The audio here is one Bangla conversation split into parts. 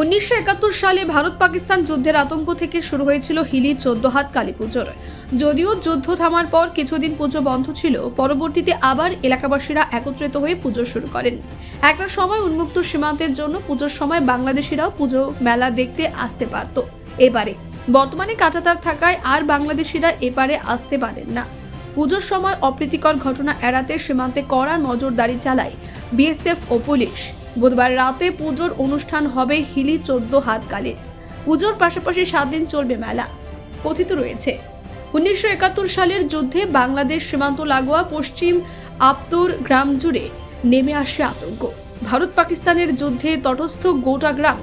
উনিশশো একাত্তর সালে ভারত পাকিস্তান যুদ্ধের আতঙ্ক থেকে শুরু হয়েছিল হিলি চোদ্দ হাত কালী পুজোর। যদিও যুদ্ধ থামার পর কিছুদিন পুজো বন্ধ ছিল, পরবর্তীতে আবার এলাকাবাসীরা একত্রিত হয়ে পুজো শুরু করেন। একটা সময় উন্মুক্ত সীমান্তের জন্য পুজোর সময় বাংলাদেশিরাও পুজো মেলা দেখতে আসতে পারত। এবারে, বর্তমানে কাটাতার থাকায় আর বাংলাদেশিরা এপারে আসতে পারেন না। পুজোর সময় অপ্রীতিকর ঘটনা এড়াতে সীমান্তে কড়া নজরদারি চালায় বিএসএফ ও পুলিশ। বুধবার রাতে পুজোর অনুষ্ঠান হবে হিলি চোদ্দ হাত কালের। পুজোর পাশাপাশি সাত দিন চলবে মেলা। কথিত রয়েছে, উনিশশো একাত্তর সালের যুদ্ধে বাংলাদেশ সীমান্ত লাগোয়া পশ্চিম আপ্তর গ্রাম জুড়ে নেমে আসে আতঙ্ক। ভারত পাকিস্তানের যুদ্ধে তটস্থ গোটা গ্রাম,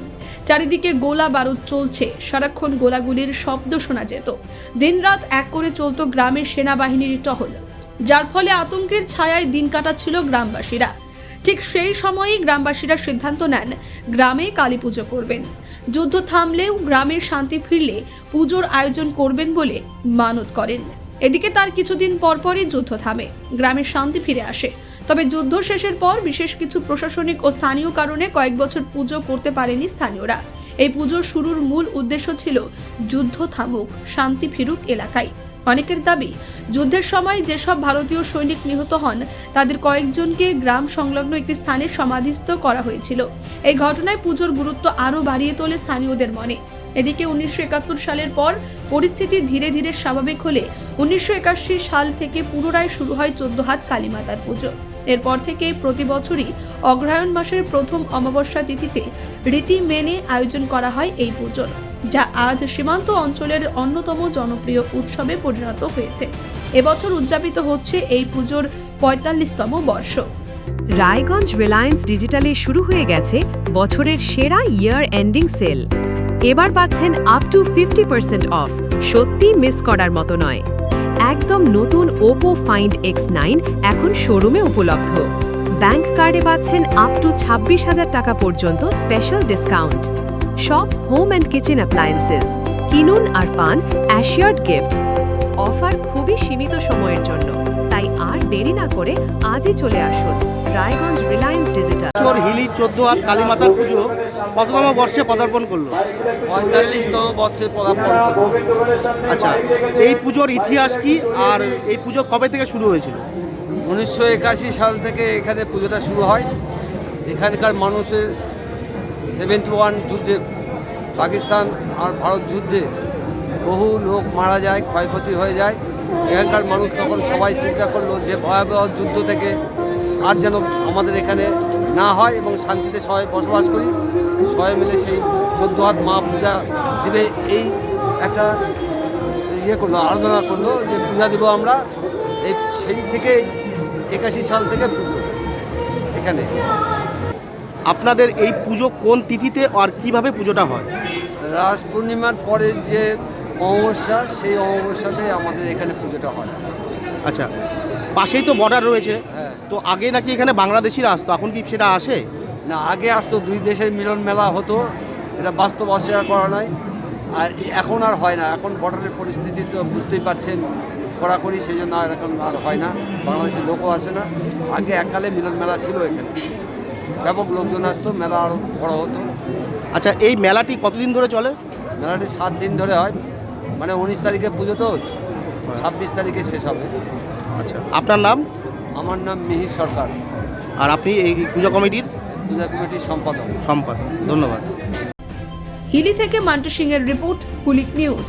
চারিদিকে গোলা বারুদ চলছে, সারাক্ষণ গোলাগুলির শব্দ শোনা যেত। দিনরাত এক করে চলতো গ্রামের সেনাবাহিনীর টহল। যার ফলে আতঙ্কের ছায়ায় দিন কাটাচ্ছিল গ্রামবাসীরা। ঠিক সেই সময়েই গ্রামবাসীরা সিদ্ধান্ত নেন, গ্রামে কালী পুজো করবেন। যুদ্ধ থামলেও গ্রামের শান্তি ফিরলে পুজোর আয়োজন করবেন বলে মানত করেন। এদিকে তার কিছুদিন পরপরই যুদ্ধ থামে গ্রামের শান্তি ফিরে আসে। তবে যুদ্ধ শেষের পর বিশেষ কিছু প্রশাসনিক ও স্থানীয় কারণে কয়েক বছর পুজো করতে পারেনি স্থানীয়রা। এই পুজোর শুরুর মূল উদ্দেশ্য ছিল যুদ্ধ থামুক, শান্তি ফিরুক এলাকায়। অনেকের দাবি, যুদ্ধের সময় যেসব ভারতীয় সৈনিক নিহত হন, তাদের কয়েকজনকে গ্রাম সংলগ্ন একটি স্থানে সমাধিস্থ করা হয়েছিল। এই ঘটনায় পুজোর গুরুত্ব আরও বাড়িয়ে তোলে স্থানীয়দের মনে। এদিকে উনিশশো একাত্তর সালের পর পরিস্থিতি ধীরে ধীরে স্বাভাবিক হলে উনিশশো একাশি সাল থেকে পুনরায় শুরু হয় চোদ্দ হাত কালীমাতার পুজো। এরপর থেকে প্রতি বছরই অগ্রহায়ণ মাসের প্রথম অমাবস্যা তিথিতে রীতি মেনে আয়োজন করা হয় এই পুজোর, যা আজ সীমান্ত অঞ্চলের অন্যতম জনপ্রিয় উৎসবে পরিণত হয়েছে। এবছর উদযাপিত হচ্ছে এই পুজোর পঁয়তাল্লিশতম বর্ষ। রায়গঞ্জ রিলায়েন্স ডিজিটালে শুরু হয়ে গেছে বছরের সেরা ইয়ার এন্ডিং সেল। এবার পাচ্ছেন up to fifty percent off সত্যি মিস করার মতো নয়। একদম নতুন ওপো ফাইন্ড এক্স নাইন এখন শোরুমে উপলব্ধ। ব্যাংক কার্ডে পাচ্ছেন আপ টু ছাব্বিশ হাজার টাকা পর্যন্ত স্পেশাল ডিসকাউন্ট সব হোম অ্যান্ড কিচেন অ্যাপ্লায়েন্সেস কিনুন আর পান অ্যাশিয়ার্ড গিফটস অফার খুবই সীমিত সময়ের জন্য। আর দেরি না করে আজই চলে আসুন। রায়গঞ্জ রিলায়েন্স ডিজিটাল বছর হিলি চোদ্দ হাত কালীমাতার পুজো কততম বর্ষে পদার্পণ করল? পঁয়তাল্লিশতম বর্ষে পদার্পণ। আচ্ছা এই পুজোর ইতিহাস কি আর এই পুজো কবে থেকে শুরু হয়েছিল? উনিশশো একাশি সাল থেকে এখানে পুজোটা শুরু হয়। এখানকার মানুষের সেভেন্টি ওয়ান যুদ্ধে পাকিস্তান আর ভারত যুদ্ধে বহু লোক মারা যায় ক্ষয়ক্ষতি হয়ে যায়। এখানকার মানুষ তখন সবাই চিন্তা করল যে ভয়াবহ যুদ্ধ থেকে আর যেন আমাদের এখানে না হয় এবং শান্তিতে সবাই বসবাস করি। সবাই মিলে সেই চোদ্দ হাত মা পূজা দিবে এই একটা ইয়ে করল আরাধনা করল যে পূজা দিব আমরা। এই সেই থেকে একাশি সাল থেকে পুজো এখানে। আপনাদের এই পুজো কোন তিথিতে আর কীভাবে পুজোটা হয়? রাস পূর্ণিমার পরে যে অমাবস্যা সেই অমাবস্যাতে আমাদের এখানে পুজোটা হয়। আচ্ছা পাশেই তো বর্ডার রয়েছে। হ্যাঁ। তো আগে নাকি এখানে বাংলাদেশিরা আসতো? এখন কি সেটা আসে? না আগে আসতো দুই দেশের মিলন মেলা হতো। এটা বাস্তব অস্বীকার করা নয়। আর এখন আর হয় না। এখন বর্ডারের পরিস্থিতি তো বুঝতেই পারছেন কড়াকড়ি সেই জন্য আর এখন আর হয় না। বাংলাদেশের লোকও আসে না। আগে এককালে মিলন মেলা ছিল এখানে। ব্যাপক লোকজন আসতো মেলা আরও বড় হতো। আচ্ছা এই মেলাটি কতদিন ধরে চলে? মেলাটি সাত দিন ধরে হয়। মানে উনিশ তারিখে পুজো তো ছাব্বিশ তারিখে শেষ হবে। আচ্ছা আপনার নাম? আমার নাম মিহির সরকার। আর আপনি এই পূজা কমিটির? পূজা কমিটির সম্পাদক। সম্পাদক ধন্যবাদ। হিলি থেকে মান্টু সিং এর রিপোর্ট কুলিক নিউজ।